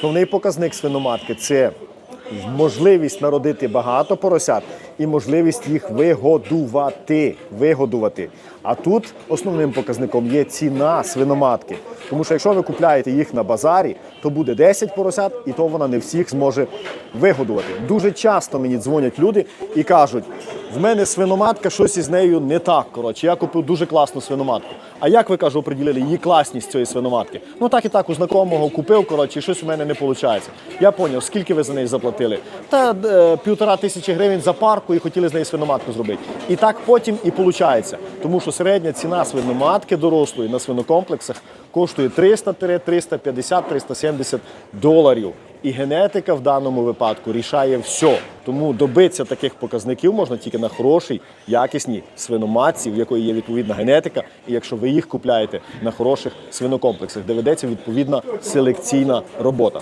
Основний показник свиноматки це можливість народити багато поросят і можливість їх вигодувати. вигодувати. А тут основним показником є ціна свиноматки. Тому що якщо ви купляєте їх на базарі, то буде 10 поросят, і то вона не всіх зможе вигодувати. Дуже часто мені дзвонять люди і кажуть: в мене свиноматка, щось із нею не так. Коротше, я купив дуже класну свиноматку. А як ви кажу, оприділили її класність цієї свиноматки? Ну так і так у знайомого купив, коротше, щось у мене не виходить. Я поняв, скільки ви за неї заплатили? Та е, півтора тисячі гривень за парку і хотіли з неї свиноматку зробити. І так потім і виходить. Тому що середня ціна свиноматки дорослої на свинокомплексах коштує 300-350-370 доларів. І генетика в даному випадку рішає все. Тому добитися таких показників можна тільки на хорошій, якісній свиноматці, в якої є відповідна генетика, і якщо ви їх купляєте на хороших свинокомплексах, де ведеться відповідна селекційна робота.